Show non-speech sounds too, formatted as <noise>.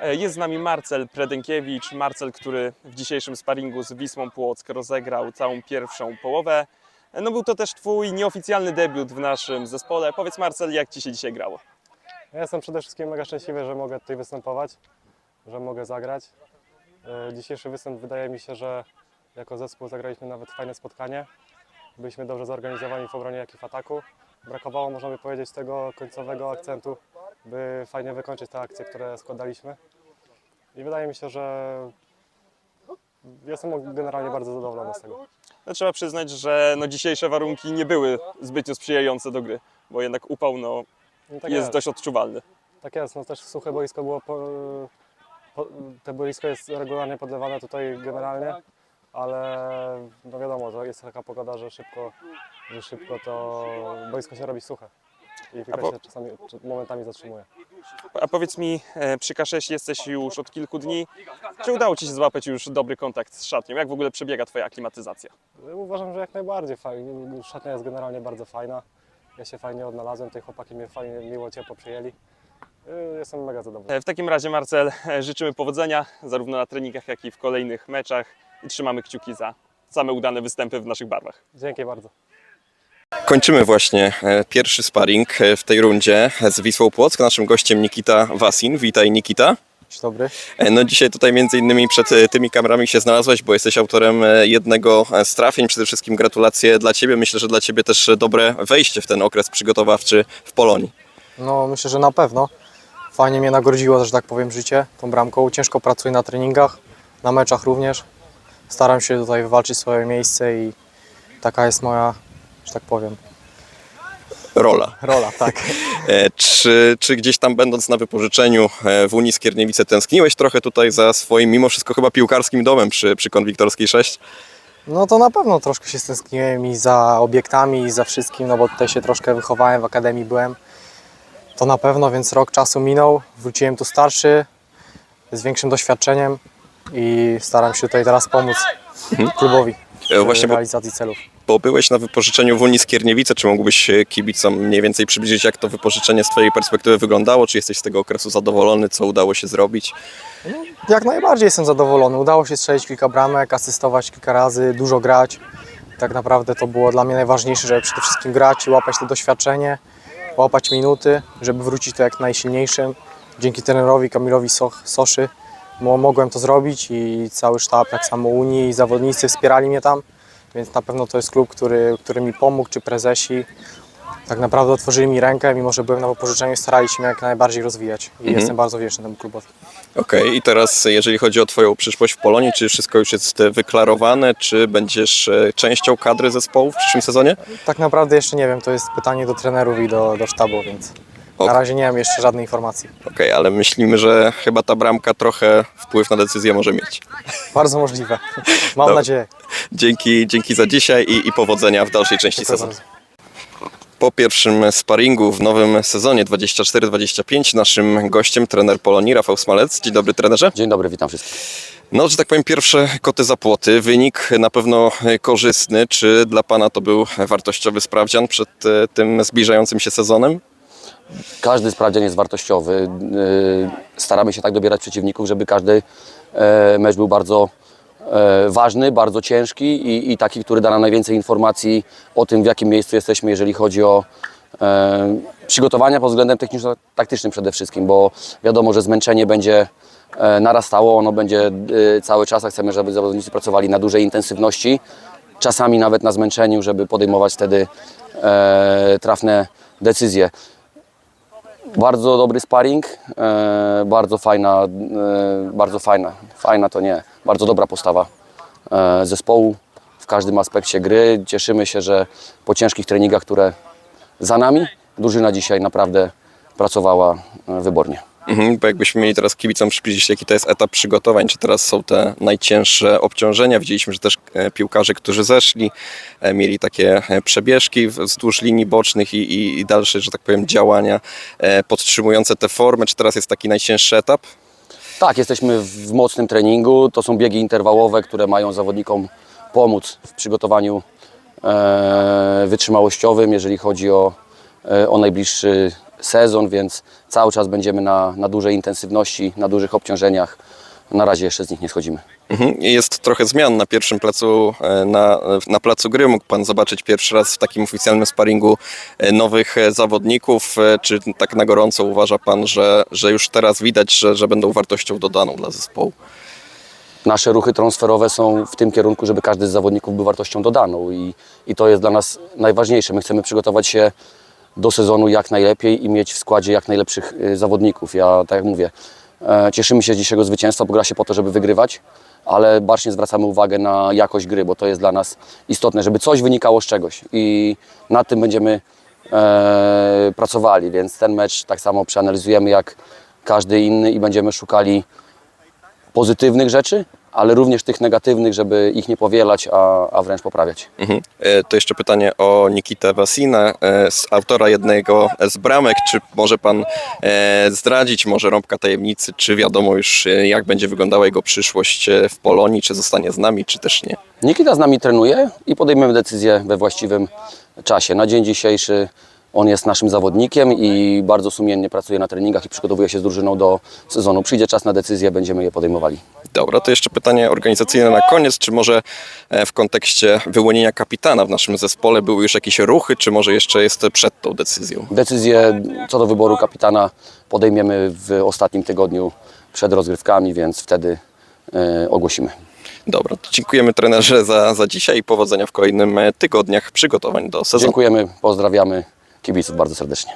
E, Jest z nami Marcel Predenkiewicz, Marcel, który w dzisiejszym sparingu z Wisłą Płock rozegrał całą pierwszą połowę. E, No był to też Twój nieoficjalny debiut w naszym zespole. Powiedz Marcel, jak Ci się dzisiaj grało? Ja jestem przede wszystkim mega szczęśliwy, że mogę tutaj występować, że mogę zagrać. E, Dzisiejszy występ wydaje mi się, że jako zespół zagraliśmy nawet fajne spotkanie. Byliśmy dobrze zorganizowani w obronie, jak i w ataku. Brakowało, można by powiedzieć, tego końcowego akcentu, by fajnie wykończyć te akcje, które składaliśmy. I wydaje mi się, że jestem generalnie bardzo zadowolony z tego. No, trzeba przyznać, że no, dzisiejsze warunki nie były zbytnio sprzyjające do gry, bo jednak upał no, No tak jest dość odczuwalny. Tak jest, no też suche boisko było, po, po, te boisko jest regularnie podlewane tutaj generalnie, ale no wiadomo, to jest taka pogoda, że szybko, że szybko to boisko się robi suche i piłka po- się czasami, momentami zatrzymuje. A powiedz mi, e, przy K6 jesteś już od kilku dni. Czy udało Ci się złapać już dobry kontakt z szatnią? Jak w ogóle przebiega Twoja aklimatyzacja? Uważam, że jak najbardziej fajnie, szatnia jest generalnie bardzo fajna, ja się fajnie odnalazłem, tutaj chłopaki mnie fajnie, miło, ciepło przyjęli. Y, Jestem mega zadowolony. E, W takim razie, Marcel, e, życzymy powodzenia zarówno na treningach, jak i w kolejnych meczach i trzymamy kciuki za same udane występy w naszych barwach. Dzięki bardzo. Kończymy właśnie e, pierwszy sparring e, w tej rundzie z Wisłą Płock. Naszym gościem Nikita Wasin. Witaj Nikita. Dzień dobry. E, No dzisiaj tutaj między innymi przed tymi kamerami się znalazłeś, bo jesteś autorem jednego z trafień. Przede wszystkim gratulacje dla Ciebie. Myślę, że dla Ciebie też dobre wejście w ten okres przygotowawczy w Polonii. No myślę, że na pewno. Fajnie mnie nagrodziło, że tak powiem, życie tą bramką. Ciężko pracuję na treningach, na meczach również. Staram się tutaj wywalczyć swoje miejsce i taka jest moja, że tak powiem, Rola. rola, tak. <laughs> E, Czy, czy gdzieś tam będąc na wypożyczeniu e, w Unii Skierniewice tęskniłeś trochę tutaj za swoim, mimo wszystko chyba piłkarskim domem przy, przy Konwiktorskiej 6? No to na pewno troszkę się stęskniłem i za obiektami i za wszystkim, no bo tutaj się troszkę wychowałem, w akademii byłem. To na pewno, więc rok czasu minął, wróciłem tu starszy, z większym doświadczeniem i staram się tutaj teraz pomóc klubowi E, w realizacji celów. Bo byłeś na wypożyczeniu w Unii Skierniewice, czy mógłbyś kibicom mniej więcej przybliżyć, jak to wypożyczenie z Twojej perspektywy wyglądało? Czy jesteś z tego okresu zadowolony, co udało się zrobić? Jak najbardziej jestem zadowolony. Udało się strzelić kilka bramek, asystować kilka razy, dużo grać. Tak naprawdę to było dla mnie najważniejsze, żeby przede wszystkim grać i łapać to doświadczenie, łapać minuty, żeby wrócić tu jak najsilniejszym. Dzięki trenerowi Kamilowi Soch, Soszy mo- mogłem to zrobić i cały sztab, tak samo Unii i zawodnicy wspierali mnie tam, więc na pewno to jest klub, który, który mi pomógł, czy prezesi. Tak naprawdę otworzyli mi rękę, mimo że byłem na wypożyczeniu, starali się mnie jak najbardziej rozwijać i jestem bardzo wdzięczny temu klubowi. Okej, i teraz jeżeli chodzi o Twoją przyszłość w Polonii, czy wszystko już jest e, wyklarowane, czy będziesz e, częścią kadry zespołu w przyszłym sezonie? Tak naprawdę jeszcze nie wiem, to jest pytanie do trenerów i do, do sztabu, więc. Na razie nie mam jeszcze żadnej informacji. Okej, ale myślimy, że chyba ta bramka trochę wpływ na decyzję może mieć. Bardzo możliwe. <laughs> Mam Dobra. nadzieję. Dzięki, dzięki za dzisiaj i, i powodzenia w dalszej części Dziękuję sezonu. bardzo. Po pierwszym sparingu w nowym sezonie 24-25 naszym gościem trener Polonii Rafał Smalec. Dzień dobry trenerze. Dzień dobry, witam wszystkich. No, że tak powiem, pierwsze koty za płoty. Wynik na pewno korzystny. Czy dla Pana to był wartościowy sprawdzian przed e, tym zbliżającym się sezonem? Każdy sprawdzian jest wartościowy. Yy, Staramy się tak dobierać przeciwników, żeby każdy e, mecz był bardzo e, ważny, bardzo ciężki i, i taki, który da nam najwięcej informacji o tym, w jakim miejscu jesteśmy, jeżeli chodzi o e, przygotowania pod względem techniczno-taktycznym przede wszystkim, bo wiadomo, że zmęczenie będzie narastało, ono będzie cały czas, a chcemy, żeby zawodnicy pracowali na dużej intensywności, czasami nawet na zmęczeniu, żeby podejmować wtedy trafne decyzje. Bardzo dobry sparring, e, bardzo fajna, e, bardzo fajna, fajna to nie, bardzo dobra postawa e, zespołu w każdym aspekcie gry. Cieszymy się, że po ciężkich treningach, które za nami, drużyna dzisiaj naprawdę pracowała e, wybornie. Mhm, bo jakbyśmy mieli teraz kibicom przybliżyć, jaki to jest etap przygotowań, czy teraz są te najcięższe obciążenia. Widzieliśmy, że też e, piłkarze, którzy zeszli, e, mieli takie e, przebieżki w- wzdłuż linii bocznych i, i, i dalsze, że tak powiem, działania e, podtrzymujące tę formę. Czy teraz jest taki najcięższy etap? Tak, jesteśmy w mocnym treningu. To są biegi interwałowe, które mają zawodnikom pomóc w przygotowaniu e, wytrzymałościowym, jeżeli chodzi o, e, o najbliższy sezon, więc cały czas będziemy na, na dużej intensywności, na dużych obciążeniach. Na razie jeszcze z nich nie schodzimy. Mhm. Jest trochę zmian na pierwszym placu, e, na, na placu gry. Mógł Pan zobaczyć pierwszy raz w takim oficjalnym sparingu e, nowych e, zawodników. Czy tak na gorąco uważa Pan, że, że już teraz widać, że, że będą wartością dodaną dla zespołu? nasze ruchy transferowe są w tym kierunku, żeby każdy z zawodników był wartością dodaną i, i to jest dla nas najważniejsze. My chcemy przygotować się do sezonu jak najlepiej i mieć w składzie jak najlepszych y, zawodników. Ja, tak jak mówię, e, cieszymy się z dzisiejszego zwycięstwa, bo gra się po to, żeby wygrywać, ale bacznie zwracamy uwagę na jakość gry, bo to jest dla nas istotne, żeby coś wynikało z czegoś i nad tym będziemy e, pracowali, więc ten mecz tak samo przeanalizujemy jak każdy inny i będziemy szukali pozytywnych rzeczy, ale również tych negatywnych, żeby ich nie powielać, a, a wręcz poprawiać. Mhm. E, To jeszcze pytanie o Nikitę Wasinę, e, z autora jednego z bramek. Czy może Pan e, zdradzić, może rąbka tajemnicy, czy wiadomo już e, jak będzie wyglądała jego przyszłość e, w Polonii, czy zostanie z nami, czy też nie? Nikita z nami trenuje i podejmiemy decyzję we właściwym czasie. Na dzień dzisiejszy on jest naszym zawodnikiem i bardzo sumiennie pracuje na treningach i przygotowuje się z drużyną do sezonu. Przyjdzie czas na decyzję, będziemy je podejmowali. Dobra, to jeszcze pytanie organizacyjne na koniec. Czy może e, w kontekście wyłonienia kapitana w naszym zespole były już jakieś ruchy, czy może jeszcze jest przed tą decyzją? Decyzję co do wyboru kapitana podejmiemy w ostatnim tygodniu przed rozgrywkami, więc wtedy e, ogłosimy. Dobra, dziękujemy trenerze za, za dzisiaj i powodzenia w kolejnym e, tygodniach przygotowań do sezonu. Dziękujemy, pozdrawiamy kibiców bardzo serdecznie.